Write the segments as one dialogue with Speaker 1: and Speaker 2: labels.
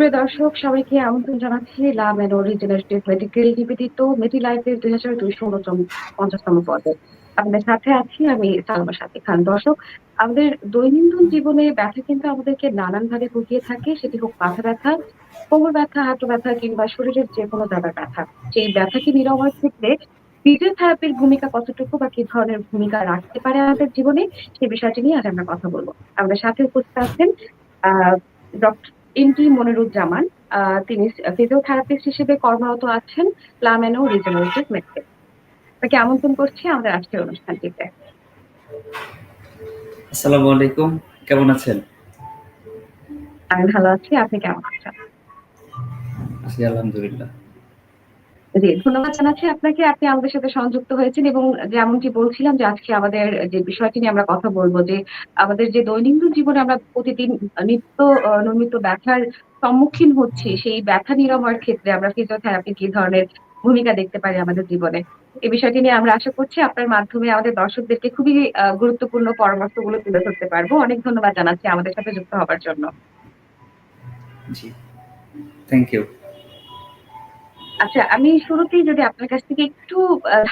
Speaker 1: সুপ্রিয় দর্শক, সবাইকে আমন্ত্রণ জানাচ্ছি লাভ অ্যান্ড রিজেনারেটিভ মেডিকেল নিবেদিত মেডি লাইফের দুই হাজার দুইশো পঞ্চাশতম পর্বে। আপনাদের সাথে আছি আমি সালমা সাথী খান। দর্শক, আমাদের দৈনন্দিন জীবনে ব্যথা কিন্তু আমাদেরকে নানান ভাবে ভুগিয়ে থাকে। সেটি হোক মাথা ব্যথা, কোমর ব্যথা, হাঁটু ব্যথা কিংবা শরীরের যে কোনো জায়গার ব্যথা। সেই ব্যথাকে নিরাময়ের ক্ষেত্রে ফিজিওথেরাপির ভূমিকা কতটুকু বা কি ধরনের ভূমিকা রাখতে পারে আমাদের জীবনে সেই বিষয়টি নিয়ে আজ আমরা কথা বলব। আমাদের সাথে উপস্থিত আছেন, আহ, ডক্টর এনটি মনিরুজ্জামান তিনি ফিজিওথেরাপিস্ট হিসেবে কর্মরত আছেন প্লামেনো রিজেনারেটিভ মেডিকেল। তাকে আমন্ত্রণ করছি আমাদের আজকের অনুষ্ঠানটিতে।
Speaker 2: আসসালামু আলাইকুম কেমন আছেন?
Speaker 1: আমি ভালো আছি আপনি কেমন আছেন?
Speaker 2: আছি আলহামদুলিল্লাহ।
Speaker 1: ধন্যবাদ জানাচ্ছি আপনাকে। আপনি আমাদের সাথে সংযুক্ত হয়েছেন এবং যেমনটি বলছিলাম যে আজকে আমাদের যে বিষয়টি নিয়ে আমরা কথা বলব, যে আমাদের যে দৈনন্দিন জীবনে আমরা প্রতিদিন নিত্য নিয়মিত ব্যথার সম্মুখীন হচ্ছি, সেই ব্যথা নিরাময়ের ক্ষেত্রে আমরা ফিজিওথেরাপি কি ধরনের ভূমিকা দেখতে পারি আমাদের জীবনে? এই বিষয়টি নিয়ে আমরা আশা করছি আপনার মাধ্যমে আমাদের দর্শকদেরকে খুবই গুরুত্বপূর্ণ পরামর্শগুলো তুলে ধরতে পারব। অনেক ধন্যবাদ জানাচ্ছি আমাদের সাথে যুক্ত হবার জন্য।
Speaker 2: জি থ্যাংক ইউ
Speaker 1: আচ্ছা আমি শুরুতেই যদি আপনার কাছ থেকে একটু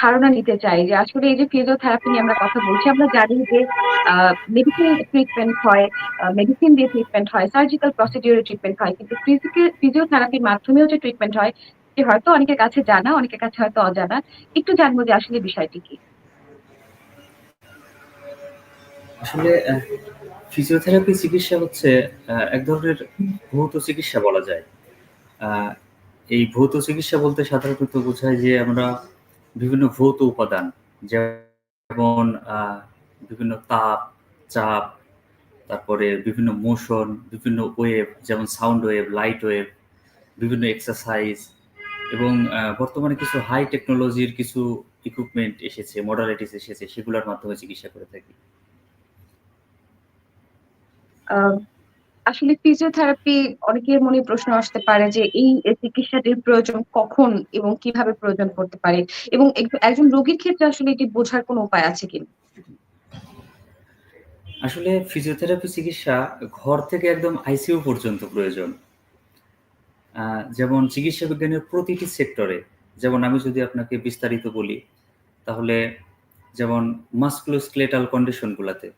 Speaker 1: ধারণা নিতে চাই যে আসলে এই যে ফিজিওথেরাপি নিয়ে আমরা কথা বলছি, আমরা জানি যে মেডিকেল ট্রিটমেন্ট হয় মেডিসিন দিয়ে ট্রিটমেন্ট হয় সার্জিক্যাল প্রসিডিউরে ট্রিটমেন্ট হয়, কিন্তু ফিজিওথেরাপির মাধ্যমেও যে ট্রিটমেন্ট হয় যে হয়তো অনেকের কাছে জানা, অনেকের কাছে হয়তো অজানা। একটু জানব যে আসলে বিষয়টি কি।
Speaker 2: আসলে ফিজিওথেরাপি চিকিৎসা হচ্ছে এক ধরনের ভৌত চিকিৎসা বলা যায়। এই ভৌত চিকিৎসা বলতে সাধারণত বোঝায় যে আমরা বিভিন্ন ভৌত উপাদান, যেমন বিভিন্ন তাপ, চাপ, তারপরে বিভিন্ন মোশন, বিভিন্ন ওয়েভ, যেমন সাউন্ড ওয়েভ, লাইট ওয়েভ, বিভিন্ন এক্সারসাইজ এবং বর্তমানে কিছু হাই টেকনোলজির কিছু ইকুইপমেন্ট এসেছে মডালিটিস এসেছে, সেগুলোর মাধ্যমে চিকিৎসা করে থাকি।
Speaker 1: আসলে ফিজিওথেরাপি অনেকের মনে প্রশ্ন আসতে পারে যে এই চিকিৎসাটির প্রয়োজন কখন এবং কীভাবে প্রয়োজন করতে পারে? এবং একজন রোগীর ক্ষেত্রে আসলে এটি বোঝার কোনো উপায় আছে কিনা
Speaker 2: আসলে ফিজিওথেরাপি চিকিৎসা ঘর থেকে একদম আইসিইউ পর্যন্ত প্রয়োজন। যেমন চিকিৎসা বিজ্ঞানের প্রতিটি সেক্টরে, যেমন আমি যদি আপনাকে বিস্তারিত বলি, তাহলে যেমন মাস্কুলোস্কেলেটাল কন্ডিশনগুলোতে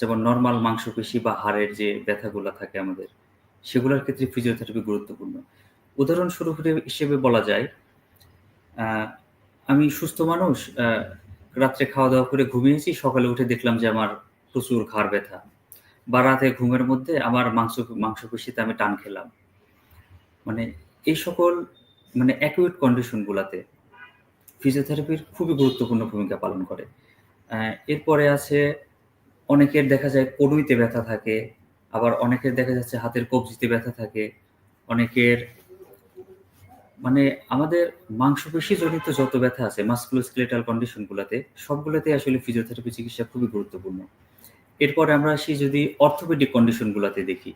Speaker 2: যেমন নর্মাল মাংসপেশি বা হাড়ের যে ব্যথাগুলো থাকে আমাদের, সেগুলোর ক্ষেত্রে ফিজিওথেরাপি গুরুত্বপূর্ণ। উদাহরণস্বরূপ হিসেবে বলা যায় আমি সুস্থ মানুষ রাত্রে খাওয়া দাওয়া করে ঘুমিয়েছি, সকালে উঠে দেখলাম যে আমার প্রচুর ঘাড় ব্যথা বা রাতে ঘুমের মধ্যে আমার মাংস, মাংসপেশিতে আমি টান খেলাম। মানে এই সকল মানে অ্যাকুইট কন্ডিশনগুলোতে ফিজিওথেরাপির খুবই গুরুত্বপূর্ণ ভূমিকা পালন করে। এরপরে আছে অনেকের দেখা যায় কনুইতে ব্যথা থাকে, আবার অনেকের দেখা যাচ্ছে হাতের কবজিতে ব্যথা থাকে। অনেকের মানে আমাদের মাংসপেশি জনিত যত ব্যথা আছে মাস্কুলোস্কেলেটাল কন্ডিশনগুলোতে সবগুলোতে আসলে ফিজিওথেরাপি চিকিৎসা খুবই গুরুত্বপূর্ণ। এরপরে আমরা আসি যদি অর্থোপেডিক কন্ডিশনগুলোতে দেখি,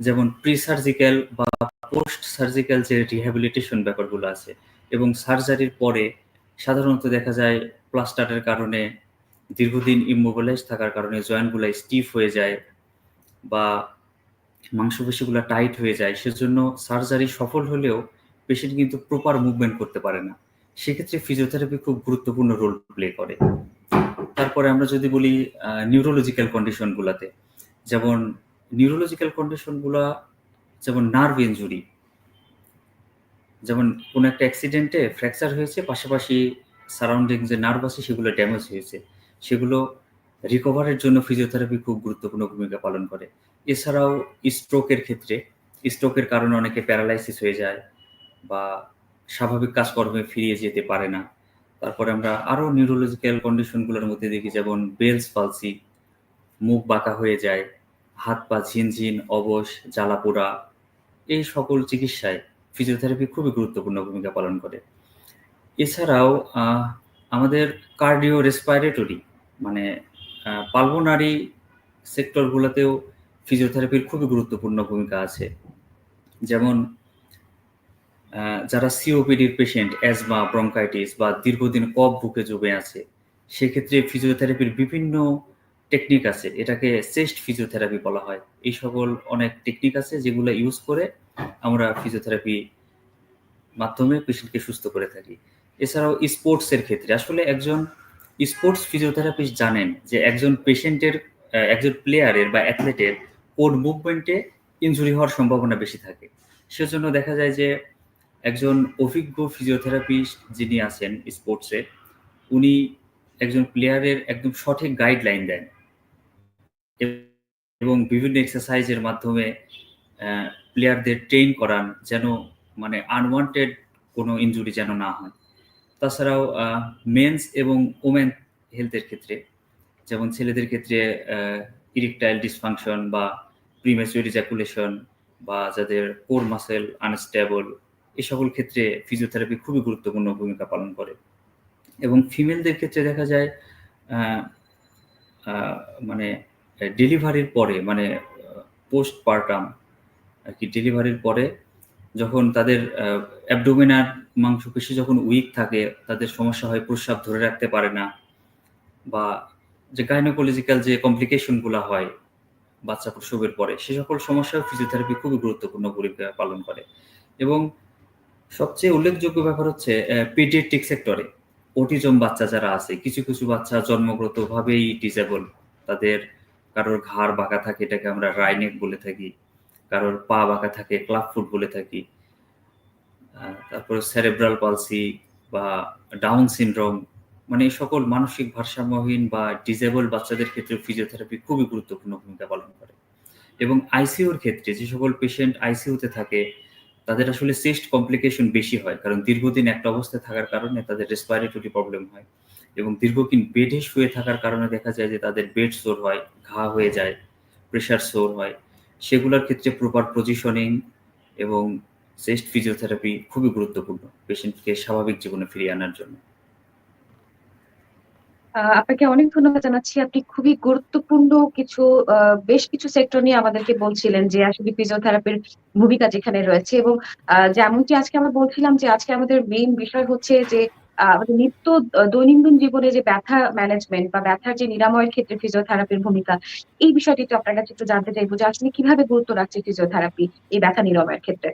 Speaker 2: যেমন প্রি সার্জিক্যাল বা পোস্ট সার্জিক্যাল যে রিহ্যাবিলিটেশন ব্যাপারগুলো আছে, এবং সার্জারির পরে সাধারণত দেখা যায় প্লাস্টারের কারণে দীর্ঘদিন ইমোবিলাইজ থাকার কারণে জয়েন্টগুলো স্টিফ হয়ে যায় বা মাংসপেশিগুলো টাইট হয়ে যায়, সেজন্য সার্জারি সফল হলেও পেশেন্ট কিন্তু প্রপার মুভমেন্ট করতে পারে না। সেক্ষেত্রে ফিজিওথেরাপি খুব গুরুত্বপূর্ণ রোল প্লে করে। তারপরে আমরা যদি বলি নিউরোলজিক্যাল কন্ডিশনগুলোতে যেমন নিউরোলজিক্যাল কন্ডিশনগুলো যেমন নার্ভ ইঞ্জুরি যেমন কোনো একটা অ্যাক্সিডেন্টে ফ্র্যাকচার হয়েছে, পাশাপাশি সারাউন্ডিং যে নার্ভ আছে, সেগুলো ড্যামেজ হয়েছে। সেগুলো রিকভারের জন্য ফিজিওথেরাপি খুব গুরুত্বপূর্ণ ভূমিকা পালন করে। এছাড়াও স্ট্রোকের ক্ষেত্রে স্ট্রোকের কারণে অনেকে প্যারালাইসিস হয়ে যায় বা স্বাভাবিক কাজকর্মে ফিরিয়ে যেতে পারে না। তারপরে আমরা আরও নিউরোলজিক্যাল কন্ডিশনগুলোর মধ্যে দেখি, যেমন বেলস পালসি মুখ বাঁকা হয়ে যায়, হাত পা ঝিনঝিন, অবশ জ্বালাপোড়া এই সকল চিকিৎসায় ফিজিওথেরাপি খুবই গুরুত্বপূর্ণ ভূমিকা পালন করে। এছাড়াও আমাদের কার্ডিও রেসপাইরেটরি মানে পালবোনারি সেক্টরগুলোতেও ফিজিওথেরাপির খুবই গুরুত্বপূর্ণ ভূমিকা আছে। যেমন যারা সিওপিডির পেশেন্ট অ্যাজমা ব্রঙ্কাইটিস বা দীর্ঘদিন কফ বুকে জমে আছে, সেক্ষেত্রে ফিজিওথেরাপির বিভিন্ন টেকনিক আছে। এটাকে চেস্ট ফিজিওথেরাপি বলা হয়। এই সকল অনেক টেকনিক আছে যেগুলো ইউজ করে আমরা ফিজিওথেরাপি মাধ্যমে পেশেন্টকে সুস্থ করে থাকি। এছাড়াও স্পোর্টস এর ক্ষেত্রে। আসলে একজন স্পোর্টস ফিজিওথেরাপিস্ট জানেন যে একজন পেশেন্টের একজন প্লেয়ারের বা অ্যাথলেটের কোন মুভমেন্টে ইনজুরি হওয়ার সম্ভাবনা বেশি থাকে। সেজন্য দেখা যায় যে একজন অভিজ্ঞ ফিজিওথেরাপিস্ট যিনি আছেন স্পোর্টসে উনি একজন প্লেয়ারের একদম সঠিক গাইডলাইন দেন। এবং বিভিন্ন এক্সারসাইজের মাধ্যমে প্লেয়ারদের ট্রেন করান যেন মানে আনওয়ান্টেড কোনো ইনজুরি যেন না হয়। তাছাড়াও মেন্স এবং ওমেন হেলথের ক্ষেত্রে, যেমন ছেলেদের ক্ষেত্রে ইরেকটাইল ডিসফাংশন বা প্রিমেচুর ইজাকুলেশন বা যাদের কোর মাসেল আনস্টেবল এ সকল ক্ষেত্রে ফিজিওথেরাপি খুবই গুরুত্বপূর্ণ ভূমিকা পালন করে। এবং ফিমেলদের ক্ষেত্রে দেখা যায় মানে ডেলিভারির পরে মানে পোস্ট পার্টাম আর কি ডেলিভারির পরে যখন তাদের অ্যাবডোমিনার মাংসপেশি যখন উইক থাকে, তাদের সমস্যা হয়, প্রস্রাব ধরে রাখতে পারে না বা যে গাইনোকোলজিক্যাল যে কমপ্লিকেশনগুলো হয় বাচ্চা প্রসবের পরে, সে সকল সমস্যায় ফিজিওথেরাপি খুবই গুরুত্বপূর্ণ ভূমিকা পালন করে। এবং সবচেয়ে উল্লেখযোগ্য ব্যাপার হচ্ছে পিডিয়াট্রিক সেক্টরে অটিজম বাচ্চা যারা আছে, কিছু কিছু বাচ্চা জন্মগতভাবেই ডিসেবল তাদের কারোর ঘাড় বাঁকা থাকে, এটাকে আমরা রাইনেক বলে থাকি। কারোর পা বাঁকা থাকে, ক্লাব ফুট বলে থাকি তারপরে সেরেব্রাল পালসি বা ডাউন সিনড্রোম মানে সকল মানসিক ভারসাম্যহীন বা ডিজেবল বাচ্চাদের ক্ষেত্রে ফিজিওথেরাপি খুবই গুরুত্বপূর্ণ ভূমিকা পালন করে। এবং আইসিইউর ক্ষেত্রে যে সকল পেশেন্ট আইসিইউতে থাকে, তাদের আসলে চেস্ট কমপ্লিকেশন বেশি হয়, কারণ দীর্ঘদিন একটা অবস্থায় থাকার কারণে তাদের রেসপাইরেটরি প্রবলেম হয় এবং দীর্ঘদিন বেডে শুয়ে থাকার কারণে দেখা যায় যে তাদের বেড সোর হয়, ঘা হয়ে যায় প্রেশার সোর হয়। সেগুলোর ক্ষেত্রে প্রপার পজিশনিং এবং চেস্ট ফিজিওথেরাপি খুবই গুরুত্বপূর্ণ পেশেন্টকে স্বাভাবিক জীবনে ফিরিয়ে আনার জন্য।
Speaker 1: আপনাকে অনেক ধন্যবাদ জানাচ্ছি। আপনি খুবই গুরুত্বপূর্ণ কিছু বেশ কিছু সেক্টর নিয়ে আমাদেরকে বলছিলেন যে আসলে ফিজিওথেরাপির ভূমিকা যেখানে রয়েছে এবং যেমনটি আজকে আমরা বলছিলাম যে আজকে আমাদের মেইন বিষয় হচ্ছে যে আমাদের নিত্য দৈনন্দিন জীবনে যে ব্যথা ম্যানেজমেন্ট বা ব্যথার যে নিরাময়ের ক্ষেত্রে ফিজিওথেরাপির ভূমিকা, এই বিষয়টি তো আপনার কাছে একটু জানতে চাইব যে আসলে কীভাবে গুরুত্ব রাখছে ফিজিওথেরাপি এই ব্যথা নিরাময়ের ক্ষেত্রে?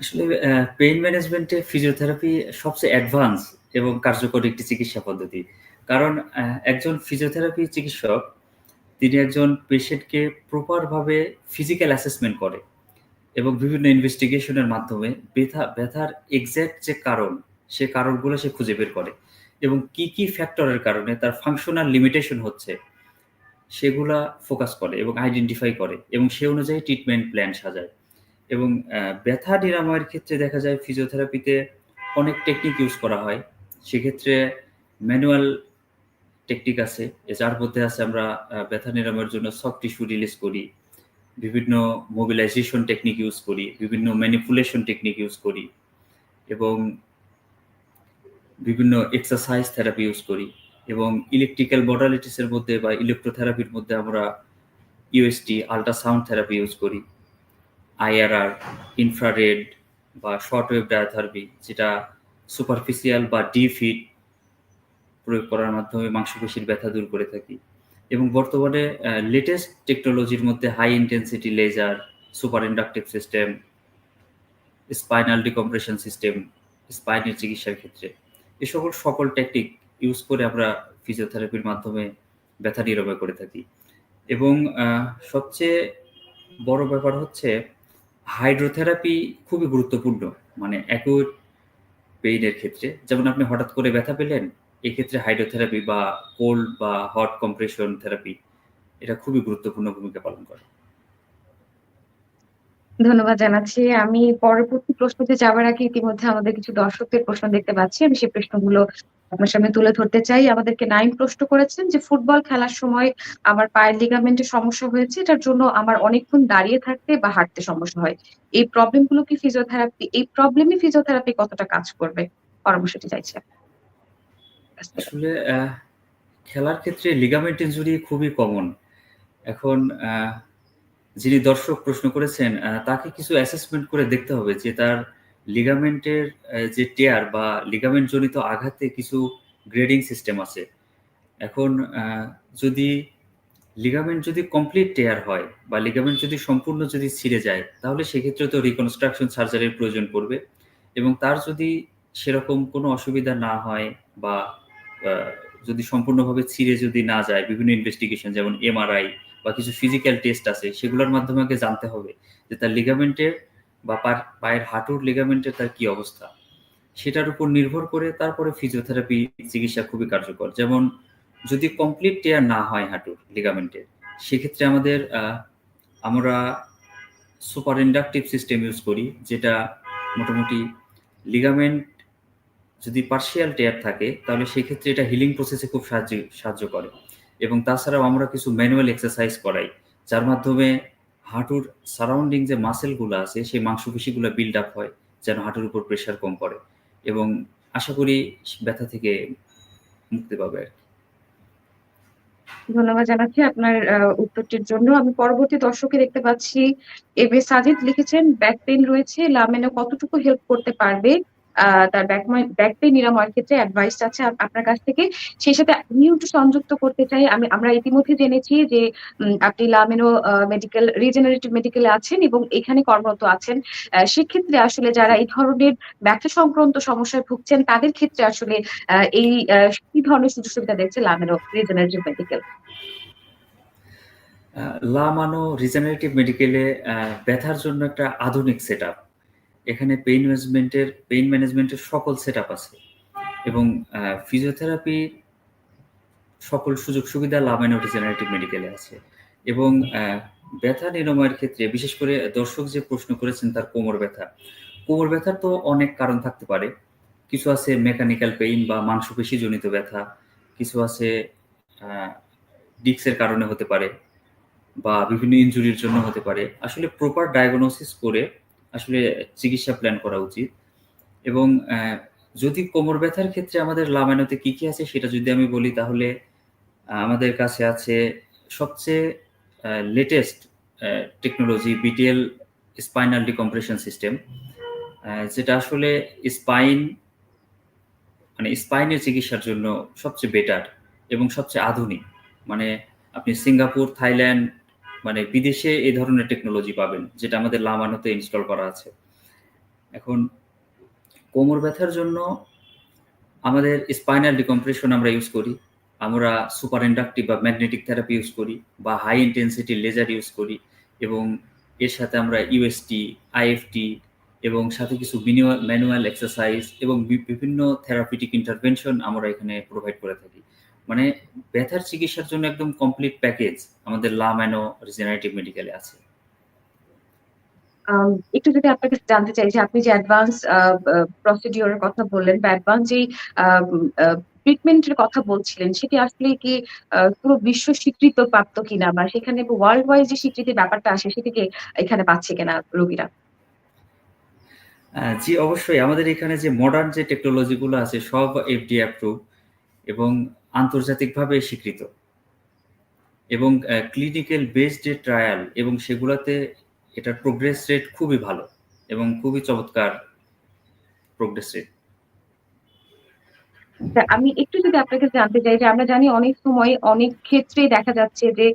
Speaker 2: আসলে পেইন ম্যানেজমেন্টে ফিজিওথেরাপি সবচেয়ে অ্যাডভান্স এবং কার্যকর একটি চিকিৎসা পদ্ধতি। কারণ একজন ফিজিওথেরাপি চিকিৎসক, তিনি একজন পেশেন্টকে প্রপারভাবে ফিজিক্যাল অ্যাসেসমেন্ট করে। এবং বিভিন্ন ইনভেস্টিগেশনের মাধ্যমে ব্যথা, ব্যথার এক্স্যাক্ট যে কারণ, সে কারণগুলো সে খুঁজে বের করে এবং কি কি ফ্যাক্টরের কারণে তার ফাংশনাল লিমিটেশন হচ্ছে, সেগুলা ফোকাস করে এবং আইডেন্টিফাই করে এবং সে অনুযায়ী ট্রিটমেন্ট প্ল্যান সাজায়। এবং ব্যথা নিরাময়ের ক্ষেত্রে দেখা যায় ফিজিওথেরাপিতে অনেক টেকনিক ইউজ করা হয়। সেক্ষেত্রে ম্যানুয়াল টেকনিক আছে যার মধ্যে আছে আমরা ব্যথা নিরাময়ের জন্য সফট টিস্যু রিলিজ করি। বিভিন্ন মোবিলাইজেশন টেকনিক ইউজ করি, বিভিন্ন ম্যানিপুলেশন টেকনিক ইউজ করি এবং বিভিন্ন এক্সারসাইজ থেরাপি ইউজ করি এবং ইলেকট্রিক্যাল মডালিটিসের মধ্যে বা ইলেকট্রোথেরাপির মধ্যে আমরা ইউএসটি আল্ট্রাসাউন্ড থেরাপি ইউজ করি আইআরআর ইনফ্রারেড বা শর্ট ওয়েভ ডায়াথারপি যেটা সুপারফিসিয়াল বা ডি ফিট প্রয়োগ করার মাধ্যমে মাংসপেশির ব্যথা দূর করে থাকি। এবং বর্তমানে লেটেস্ট টেকনোলজির মধ্যে high intensity laser super inductive system spinal decompression system স্পাইনের চিকিৎসার ক্ষেত্রে। এ সকল সকল টেকনিক ইউজ করে আমরা ফিজিওথেরাপির মাধ্যমে ব্যথা নিরাময় করে থাকি। এবং সবচেয়ে বড় ব্যাপার হচ্ছে হাইড্রোথেরাপি খুবই গুরুত্বপূর্ণ মানে অ্যাকুট পেইনের ক্ষেত্রে। যেমন আপনি হঠাৎ করে ব্যথা পেলেন এক্ষেত্রে হাইড্রোথেরাপি বা কোল্ড বা হট কম্প্রেশন থেরাপি এটা খুবই গুরুত্বপূর্ণ ভূমিকা পালন করে।
Speaker 1: ধন্যবাদ জানাচ্ছি। আমি পরবর্তী প্রশ্নতে যাওয়ার আগে ইতিমধ্যে আমাদের কিছু দর্শকদের প্রশ্ন দেখতে পাচ্ছি। আমি সেই প্রশ্নগুলো আপনার সামনে তুলে ধরতে চাই। আমাদেরকে নাইম প্রশ্ন করেছেন যে, ফুটবল খেলার সময় আমার পায়ের লিগামেন্টে সমস্যা হয়েছে, এটার জন্য আমার অনেকক্ষণ দাঁড়িয়ে থাকতে বা হাঁটতে সমস্যা হয়। এই প্রবলেমগুলো কি ফিজিওথেরাপি এই প্রবলেমই ফিজিওথেরাপি কতটা কাজ করবে? পরামর্শটি চাইছে
Speaker 2: আসলে খেলার ক্ষেত্রে লিগামেন্ট ইনজুরি খুবই কমন এখন যিনি দর্শক প্রশ্ন করেছেন তাকে কিছু অ্যাসেসমেন্ট করে দেখতে হবে যে তার লিগামেন্টের যে টেয়ার বা লিগামেন্ট জনিত আঘাতে কিছু গ্রেডিং সিস্টেম আছে। এখন যদি লিগামেন্ট যদি কমপ্লিট টেয়ার হয় বা লিগামেন্ট যদি সম্পূর্ণ যদি ছিঁড়ে যায় তাহলে সেক্ষেত্রে তো রিকনস্ট্রাকশন সার্জারির প্রয়োজন পড়বে এবং তার যদি সেরকম কোনো অসুবিধা না হয় বা আহ, যদি সম্পূর্ণভাবে ছিঁড়ে যদি না যায়, বিভিন্ন ইনভেস্টিগেশন যেমন এমআরআই বা কিছু ফিজিক্যাল টেস্ট আছে, সেগুলোর মাধ্যমে আগে জানতে হবে যে তার লিগামেন্টের বা পায়ের হাঁটুর লিগামেন্টের তার কি অবস্থা। সেটার উপর নির্ভর করে তারপরে ফিজিওথেরাপি চিকিৎসা খুবই কার্যকর। যেমন যদি কমপ্লিট টেয়ার না হয় হাঁটুর লিগামেন্টের সেক্ষেত্রে আমাদের আমরা সুপার ইন্ডাকটিভ সিস্টেম ইউজ করি, যেটা মোটামুটি লিগামেন্ট যদি পার্শিয়াল টেয়ার থাকে, তাহলে সেক্ষেত্রে এটা হিলিং প্রসেসে খুব সাহায্য সাহায্য করে। এবং তাছাড়াও আমরা কিছু ম্যানুয়াল এক্সারসাইজ করাই, যার মাধ্যমে হাঁটুর সারাউন্ডিং যে মাসেলগুলো আছে, সেই মাংসপেশিগুলো বিল্ড আপ হয়, যেন হাঁটুর উপর প্রেশার কম পড়ে। এবং আশা করি ব্যথা থেকে মুক্তি পাবে আর।
Speaker 1: ধন্যবাদ জানাচ্ছি আপনার উত্তরটির জন্য। আমি পরবর্তী দর্শকে দেখতে পাচ্ছি এবে সাজিদ লিখেছেন ব্যাক পেইন রয়েছে লামেনো কতটুকু হেল্প করতে পারবে? তার ব্যাক পেইন নিরাময়ের ক্ষেত্রে অ্যাডভাইস আছে আপনার কাছ থেকে। সেই সাথে আমিও একটু সংযুক্ত করতে চাই। আমি আমরা ইতিমধ্যে জেনেছি যে আপনি লামেনো মেডিকেল রিজেনারেটিভ মেডিকেলে আছেন এবং এখানে কর্মরত আছেন। সেক্ষেত্রে আসলে যারা এই ধরনের ব্যথা সংক্রান্ত সমস্যায় ভুগছেন তাদের ক্ষেত্রে আসলে এই কি ধরনের সুযোগ সুবিধা দেখছে লামেনো রিজেনারেটিভ মেডিকেল
Speaker 2: আহ, লা মানো রিজেনারেটিভ মেডিকেলে ব্যথার জন্য একটা আধুনিক সেট এখানে পেইন ম্যানেজমেন্টের পেইন ম্যানেজমেন্টের সকল সেট আছে। এবং ফিজিওথেরাপি সকল সুযোগ সুবিধা লা মানো রিজেনারেটিভ মেডিকেলে আছে। এবং ব্যথা নিরাময়ের ক্ষেত্রে, বিশেষ করে দর্শক যে প্রশ্ন করেছেন তার কোমর ব্যথা। কোমর ব্যথার তো অনেক কারণ থাকতে পারে। কিছু আছে মেকানিক্যাল পেইন বা মাংসপেশি জনিত ব্যথা, কিছু আছে ডিক্সের কারণে হতে পারে বা বিভিন্ন ইনজুরির জন্য হতে পারে। আসলে প্রপার ডায়াগনোসিস করে আসলে চিকিৎসা প্ল্যান করা উচিত। এবং যদি কোমর ব্যথার ক্ষেত্রে আমাদের লামাইনতে কি কি আছে সেটা যদি আমি বলি তাহলে আমাদের কাছে আছে সবচেয়ে latest technology BTL spinal decompression system যেটা আসলে স্পাইন মানে স্পাইনের চিকিৎসার জন্য সবচেয়ে বেটার এবং সবচেয়ে আধুনিক। মানে আপনি সিঙ্গাপুর, থাইল্যান্ড মানে বিদেশে এই ধরনের টেকনোলজি পাবেন, যেটা আমাদের লামানোতে ইনস্টল করা আছে। এখন কোমর ব্যথার জন্য আমাদের স্পাইনাল ডিকম্প্রেশন আমরা ইউজ করি, আমরা সুপার ইন্ডাকটিভ বা ম্যাগনেটিক থেরাপি ইউজ করি, বা হাই ইন্টেন্সিটি লেজার ইউজ করি, এবং এর সাথে আমরা ইউএসটি আইএফটি এবং সাথে কিছু ম্যানুয়াল এক্সারসাইজ এবং বিভিন্ন থেরাপিটিক ইন্টারভেনশন আমরা এখানে প্রোভাইড করে থাকি। মানে ব্যথার চিকিৎসার জন্য একদম কমপ্লিট প্যাকেজ আমাদের লা ম্যানো রিজেনারেটিভ মেডিকেলে আছে।
Speaker 1: একটু যদি আপনাকে জানতে চাই যে আপনি যে অ্যাডভান্স প্রসিডিওরের কথা বললেন বা অ্যাডভান্স যে ট্রিটমেন্টের কথা বলছিলেন সেটি আসলে কি পুরো বিশ্ব স্বীকৃত প্রাপ্ত কিনা বা সেখানে ওয়ার্ল্ড ওয়াইড যে স্বীকৃতির ব্যাপারটা আসে সেটিকে এখানে পাচ্ছে কিনা রোগীরা?
Speaker 2: জি অবশ্যই। আমাদের এখানে যে মডার্ন যে টেকনোলজিগুলো আছে সব এফডি অ্যাপ্রুভ এবং আন্তর্জাতিকভাবে স্বীকৃত। এবং ক্লিনিক্যাল বেসড ট্রায়াল এবং সেগুলোতে এটার প্রোগ্রেস রেট খুবই ভালো এবং খুবই চমৎকার প্রোগ্রেস রেট
Speaker 1: আমি একটু যদি আপনাকে জানতে চাই যে আমরা জানি অনেক সময় অনেক ক্ষেত্রেই দেখা যাচ্ছে যে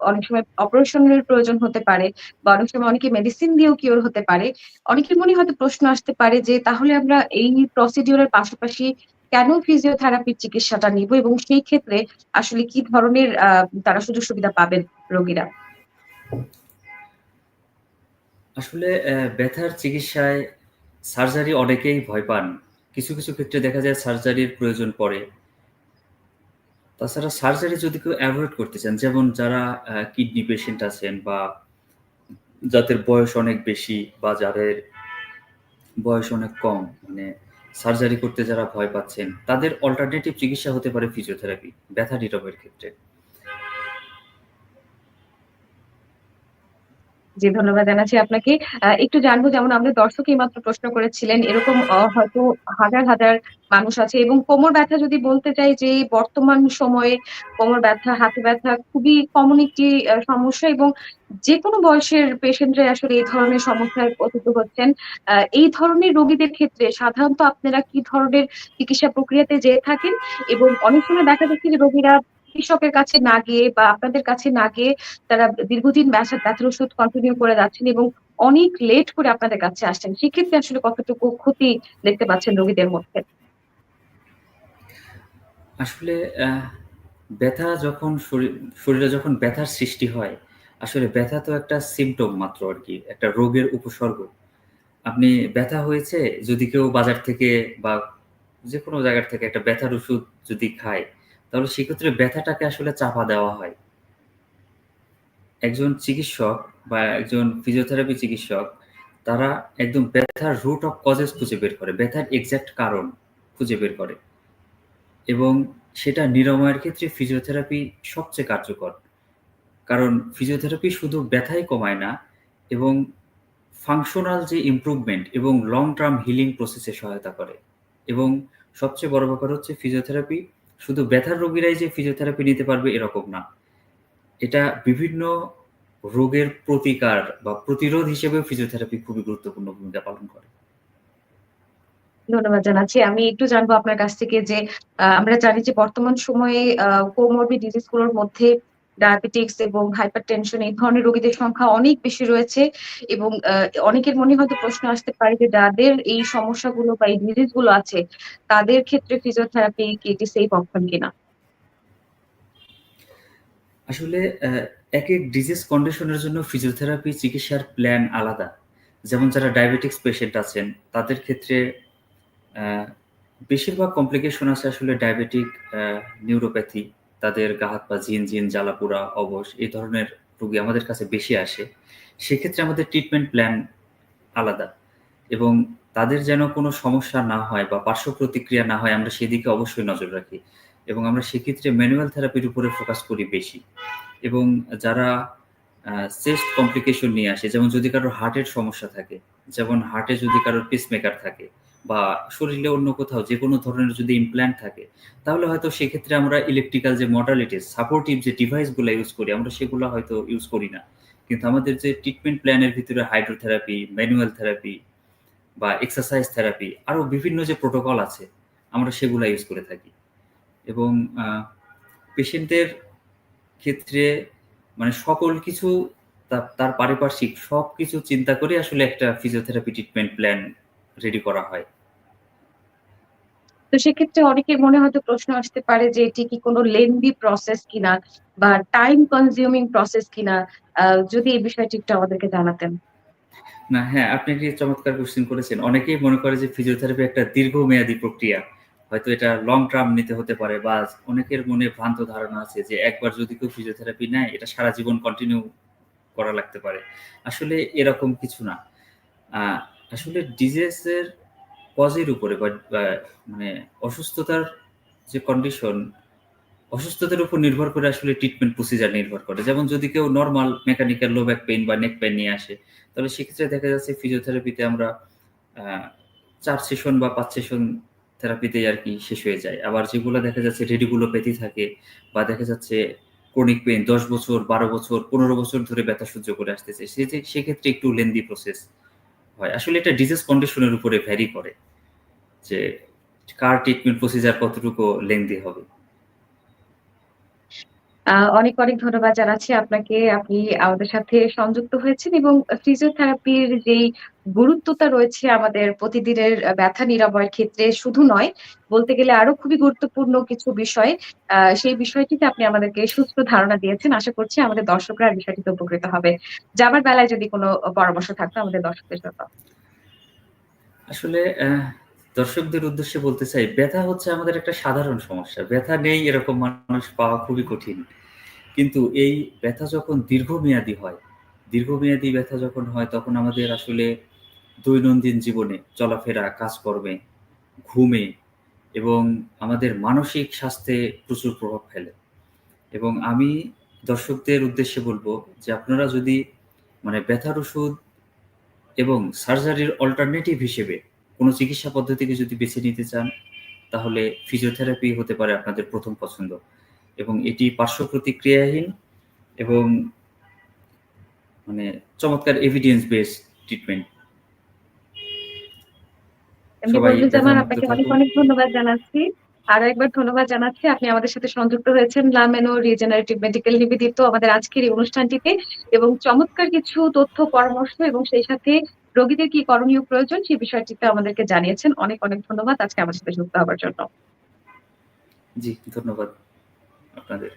Speaker 1: অনেক সময় অপারেশনের প্রয়োজন হতে পারে বা অনেক সময় অনেকে মেডিসিন দিয়েও কিওর হতে পারে। অনেকের মনে হয়তো প্রশ্ন আসতে পারে যে তাহলে আমরা এই প্রসিডিওরের পাশাপাশি কেন ফিজিওথেরাপির চিকিৎসাটা নিব এবং সেই ক্ষেত্রে আসলে কি ধরনের তারা সুযোগ সুবিধা পাবেন রোগীরা?
Speaker 2: আসলে ব্যথার চিকিৎসায় সার্জারি অনেকেই ভয় পান। কিছু কিছু ক্ষেত্রে দেখা যায় সার্জারির প্রয়োজন পড়ে। তাছাড়া সার্জারি যদি কেউ অ্যাভয়েড করতে চান, যেমন যারা কিডনি পেশেন্ট আছেন বা যাদের বয়স অনেক বেশি বা যাদের বয়স অনেক কম মানে সার্জারি করতে যারা ভয় পাচ্ছেন তাদের অল্টারনেটিভ চিকিৎসা হতে পারে ফিজিওথেরাপি ব্যথা নিরবের ক্ষেত্রে।
Speaker 1: জি, ধন্যবাদ জানাচ্ছি আপনাকে। একটু জানব, যেমন আমাদের দর্শক মাত্র প্রশ্ন করেছিলেন, এরকম হয়তো হাজার হাজার মানুষ আছে, এবং কোমর ব্যথা যদি বলতে চাই, যে বর্তমান সময়ে কোমর ব্যথা, হাতে ব্যথা খুবই কমন একটি সমস্যা, এবং যে কোনো বয়সের পেশেন্টরা আসলে এই ধরনের সমস্যায় পতিত হচ্ছেন। এই ধরনের রোগীদের ক্ষেত্রে সাধারণত আপনারা কি ধরনের চিকিৎসা প্রক্রিয়াতে যেয়ে থাকেন? এবং অনেক সময় দেখা যাচ্ছে যে রোগীরা চিকিৎসকের কাছে না গিয়ে বা আপনাদের কাছে না গিয়ে তারা দীর্ঘদিন ব্যথা ব্যথার ওষুধ কন্টিনিউ করে যাচ্ছেন এবং অনেক লেট করে আপনাদের কাছে আসছেন। সেক্ষেত্রে আসলে কতটুকু ক্ষতি দেখতে পাচ্ছেন রোগীদের মধ্যে?
Speaker 2: আসলে ব্যথা যখন শরীরে যখন ব্যথার সৃষ্টি হয়, আসলে ব্যথা তো একটা সিমটম মাত্র আর কি, একটা রোগের উপসর্গ। আপনি ব্যথা হয়েছে, যদি কেউ বাজার থেকে বা যে কোনো জায়গার থেকে একটা ব্যথার ওষুধ যদি খায় তাহলে সেক্ষেত্রে ব্যথাটাকে আসলে চাপা দেওয়া হয়। একজন চিকিৎসক বা একজন ফিজিওথেরাপি চিকিৎসক, তারা একদম ব্যথার রুট অফ কজেস খুঁজে বের করে, ব্যথার এক্স্যাক্ট কারণ খুঁজে বের করে। এবং সেটা নিরাময়ের ক্ষেত্রে ফিজিওথেরাপি সবচেয়ে কার্যকর। কারণ ফিজিওথেরাপি শুধু ব্যথাই কমায় না, এবং ফাংশনাল যে ইমপ্রুভমেন্ট এবং লং টার্ম হিলিং প্রসেসে সহায়তা করে। এবং সবচেয়ে বড় ব্যাপার হচ্ছে ফিজিওথেরাপি শুধু ব্যথার রোগীরাই যে ফিজিওথেরাপি নিতে পারবে এরকম না। এটা বিভিন্ন রোগের প্রতিকার বা প্রতিরোধ হিসেবে ফিজিওথেরাপি খুবই গুরুত্বপূর্ণ ভূমিকা পালন করে।
Speaker 1: ধন্যবাদ জানাচ্ছি। আমি একটু জানব আপনার কাছ থেকে যে আমরা জানি যে বর্তমান সময়ে কোমরবি ডিজিজগুলোর মধ্যে ডায়াবেটিক্স এবং হাইপার টেনশন এই ধরনের রোগীদের সংখ্যা অনেক বেশি রয়েছে এবং অনেকের মনে হয়তো প্রশ্ন আসতে পারে যে যাদের এই সমস্যাগুলো বা এই ডিজিজগুলো আছে, তাদের ক্ষেত্রে ফিজিওথেরাপি কি এটি সেফ অপশন কিনা?
Speaker 2: আসলে এক এক ডিজিজ কন্ডিশনের জন্য ফিজিওথেরাপি চিকিৎসার প্ল্যান আলাদা। যেমন যারা ডায়াবেটিক্স পেশেন্ট আছেন, তাদের ক্ষেত্রে বেশিরভাগ কমপ্লিকেশন আছে আসলে ডায়াবেটিক নিউরোপ্যাথি তাদের গা হাত পা জিন জ্বালাপোড়া অবশ এই ধরনের রোগী আমাদের কাছে বেশি আসে। সেক্ষেত্রে আমাদের ট্রিটমেন্ট প্ল্যান আলাদা এবং তাদের যেন কোনো সমস্যা না হয় বা পার্শ্ব প্রতিক্রিয়া না হয়, আমরা সেদিকে অবশ্যই নজর রাখি এবং আমরা সেক্ষেত্রে ম্যানুয়াল থেরাপির উপরে ফোকাস করি বেশি এবং যারা চেস্ট কমপ্লিকেশন নিয়ে আসে, যেমন যদি কারোর হার্টের সমস্যা থাকে, যেমন হার্টে যদি কারোর পেসমেকার থাকে বা শরীরে অন্য কোথাও যে কোনো ধরনের যদি ইমপ্ল্যান্ট থাকে, তাহলে হয়তো সেক্ষেত্রে আমরা ইলেকট্রিক্যাল যে মডালিটিস সাপোর্টিভ যে ডিভাইসগুলো ইউজ করি, আমরা সেগুলো হয়তো ইউজ করি না। কিন্তু আমাদের যে ট্রিটমেন্ট প্ল্যানের ভিতরে হাইড্রোথেরাপি ম্যানুয়াল থেরাপি বা এক্সারসাইজ থেরাপি আরও বিভিন্ন যে প্রোটোকল আছে, আমরা সেগুলো ইউজ করে থাকি। এবং পেশেন্টের ক্ষেত্রে মানে সকল কিছু তার পারিপার্শ্বিক সব কিছু চিন্তা করে আসলে একটা ফিজিওথেরাপি ট্রিটমেন্ট প্ল্যান রেডি করা হয়।
Speaker 1: তো সেক্ষেত্রে অনেকের মনে হয়তো প্রশ্ন আসতে পারে যে এটি কি কোনো লেন্দি প্রসেস কিনা বা টাইম কনজিউমিং প্রসেস কিনা যদি এই বিষয়টি একটু আমাদেরকে জানাতেন।
Speaker 2: না হ্যাঁ আপনি একটি চমৎকার কোশ্চেন করেছেন। অনেকেই মনে করে যে ফিজিওথেরাপি একটা দীর্ঘমেয়াদী প্রক্রিয়া। হয়তো এটা লং টার্ম নিতে হতে পারে বা অনেকের মনে ভ্রান্ত ধারণা আছে যে একবার যদি কেউ ফিজিওথেরাপি নেয় এটা সারা জীবন কন্টিনিউ করা লাগতে পারে। আসলে এরকম কিছু না। আসলে ডিজিজের কজের উপরে বা মানে অসুস্থতার যে কন্ডিশন অসুস্থতার উপর নির্ভর করে আসলে ট্রিটমেন্ট প্রসিজার নির্ভর করে। যেমন যদি কেউ normal mechanical low back pain বা নেক পেইন নিয়ে আসে, তাহলে সেক্ষেত্রে দেখা যাচ্ছে ফিজিওথেরাপিতে আমরা চার সেশন বা পাঁচ সেশন থেরাপিতে আর কি শেষ হয়ে যায়। আবার যেগুলো দেখা যাচ্ছে রেডিগুলোপ্যাথি থাকে বা দেখা যাচ্ছে ক্রনিক পেইন দশ বছর, বারো বছর, পনেরো বছর ধরে ব্যথা সহ্য করে আসতেছে। সে সেক্ষেত্রে একটু লেন্দি প্রসেস হয়। আসলে এটা ডিজিজ কন্ডিশনের উপরে ভ্যারি করে যে, কার ট্রিটমেন্ট প্রসিজার কতটুকু লেন্দি হবে।
Speaker 1: অনেক অনেক ধন্যবাদ জানাচ্ছি আপনাকে। আপনি আমাদের সাথে সংযুক্ত হয়েছেন এবং ফিজিওথেরাপির যেই গুরুত্বটা রয়েছে আমাদের প্রতিদিনের ব্যথা নিরাময়ের ক্ষেত্রে শুধু নয়, বলতে গেলে আরও খুবই গুরুত্বপূর্ণ কিছু বিষয় সেই বিষয়টিতে আপনি আমাদেরকে সুস্থ ধারণা দিয়েছেন। আশা করছি আমাদের দর্শকরা বিষয়টিতে উপকৃত হবে। যাবার বেলায় যদি কোনো পরামর্শ থাকতো আমাদের দর্শকদের জন্য।
Speaker 2: আসলে দর্শকদের উদ্দেশ্যে বলতে চাই, ব্যথা হচ্ছে আমাদের একটা সাধারণ সমস্যা। ব্যথা নেই এরকম মানুষ পাওয়া খুবই কঠিন। কিন্তু এই ব্যথা যখন দীর্ঘমেয়াদী হয়, দীর্ঘমেয়াদী ব্যথা যখন হয়, তখন আমাদের আসলে দৈনন্দিন জীবনে চলাফেরা, কাজকর্মে, ঘুমে এবং আমাদের মানসিক স্বাস্থ্যে প্রচুর প্রভাব ফেলে। এবং আমি দর্শকদের উদ্দেশ্যে বলব যে আপনারা যদি মানে ব্যথার ওষুধ এবং সার্জারির অল্টারনেটিভ হিসেবে কোনো চিকিৎসা পদ্ধতিকে যদি বেছে নিতে চান, তাহলে ফিজিওথেরাপি হতে পারে আপনাদের প্রথম পছন্দ। এবং এটি পার্শ্ব প্রতিক্রিয়াহীন এবং মানে চমৎকার এভিডেন্স বেসড ট্রিটমেন্ট
Speaker 1: এমনি
Speaker 2: সবাই
Speaker 1: বদরুজ্জামান
Speaker 2: ব্যথামুক্ত
Speaker 1: আপনাকে অনেক অনেক ধন্যবাদ জানাচ্ছি। আরও একবার ধন্যবাদ জানাচ্ছি। আপনি আমাদের সাথে সংযুক্ত হয়েছেন লামেনো রিজেনারেটিভ মেডিকেল নিবেদিত আমাদের আজকের এই অনুষ্ঠানটিতে এবং চমৎকার কিছু তথ্য পরামর্শ এবং সেই সাথে রোগীদের কি করণীয় প্রয়োজন সেই বিষয়টিতে আমাদেরকে জানিয়েছেন। অনেক অনেক ধন্যবাদ। আজকে আমার সাথে যুক্ত হওয়ার জন্য।
Speaker 2: জি ধন্যবাদ। আপনাদের।